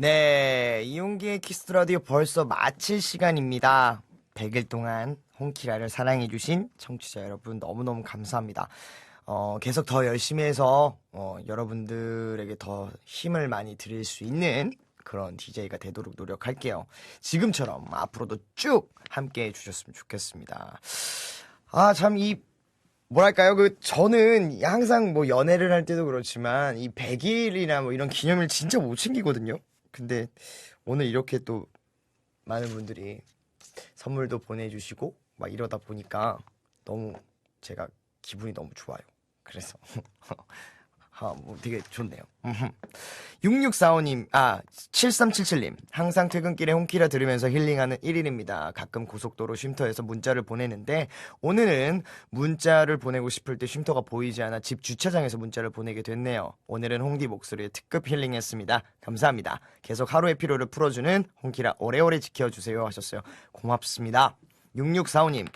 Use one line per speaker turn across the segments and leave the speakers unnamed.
네, 이용기의 키스트 라디오 벌써 마칠 시간입니다. 100일 동안 홍키라를 사랑해주신 청취자 여러분 너무너무 감사합니다. 어, 계속 더 열심히 해서, 어, 여러분들에게 더 힘을 많이 드릴 수 있는 그런 DJ가 되도록 노력할게요. 지금처럼 앞으로도 쭉 함께 해주셨으면 좋겠습니다. 아, 참, 이, 뭐랄까요, 그, 저는 항상 뭐 연애를 할 때도 그렇지만, 이 100일이나 뭐 이런 기념일 진짜 못 챙기거든요? 근데 오늘 이렇게 또 많은 분들이 선물도 보내주시고, 막 이러다 보니까 너무 제가 기분이 너무 좋아요. 그래서. 아, 뭐 되게 좋네요. 6645님, 아, 7377님. 항상 퇴근길에 홍키라 들으면서 힐링하는 1일입니다. 가끔 고속도로 쉼터에서 문자를 보내는데, 오늘은 문자를 보내고 싶을 때 쉼터가 보이지 않아 집 주차장에서 문자를 보내게 됐네요. 오늘은 홍디 목소리에 특급 힐링했습니다. 감사합니다. 계속 하루의 피로를 풀어주는 홍키라 오래오래 지켜주세요 하셨어요. 고맙습니다. 6645님.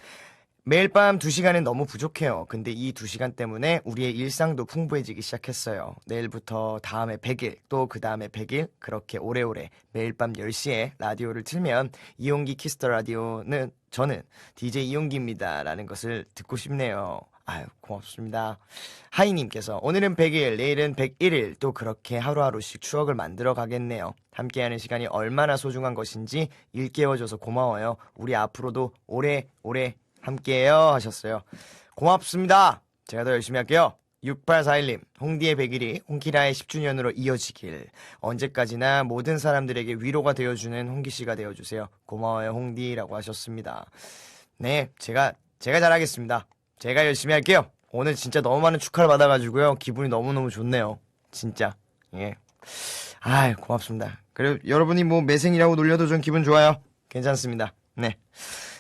매일 밤 2시간은 너무 부족해요. 근데 이 2시간 때문에 우리의 일상도 풍부해지기 시작했어요. 내일부터 다음에 100일, 또 그 다음에 100일, 그렇게 오래오래 매일 밤 10시에 라디오를 틀면 이용기 키스터 라디오는 저는 DJ 이용기입니다. 라는 것을 듣고 싶네요. 아유, 고맙습니다. 하이님께서 오늘은 100일, 내일은 101일, 또 그렇게 하루하루씩 추억을 만들어 가겠네요. 함께하는 시간이 얼마나 소중한 것인지 일깨워줘서 고마워요. 우리 앞으로도 오래, 오래 함께해요 하셨어요. 고맙습니다. 제가 더 열심히 할게요. 6841님, 홍디의 100일이 홍키라의 10주년으로 이어지길. 언제까지나 모든 사람들에게 위로가 되어주는 홍기씨가 되어주세요. 고마워요, 홍디라고 하셨습니다. 네, 제가, 제가 잘하겠습니다. 제가 열심히 할게요. 오늘 진짜 너무 많은 축하를 받아가지고요. 기분이 너무너무 좋네요. 진짜. 예. 아 고맙습니다. 그리고 여러분이 뭐 매생이라고 놀려도 전 기분 좋아요. 괜찮습니다. 네.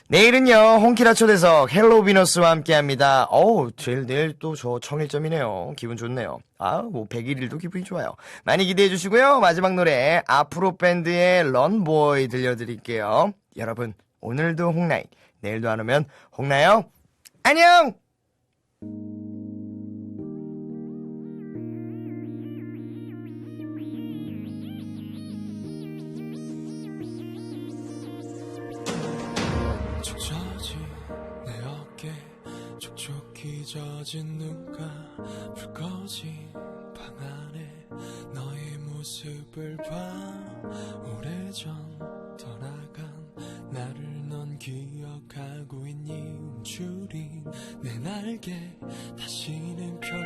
내일은요, 홍키라 초대석 헬로 비너스와 함께 합니다. 어우, 제일 내일 또 저 청일점이네요. 기분 좋네요. 아, 뭐, 101일도 기분이 좋아요. 많이 기대해 주시고요. 마지막 노래, 앞으로 밴드의 런보이 들려드릴게요. 여러분, 오늘도 홍나이, 내일도 안 오면 홍나요? 안녕!
젖은 눈가 불 꺼진 방 안에 너의 모습을 봐. 오래전 떠나간 나를 넌 기억하고 있니? 움츠린 내 날개 다시는 펼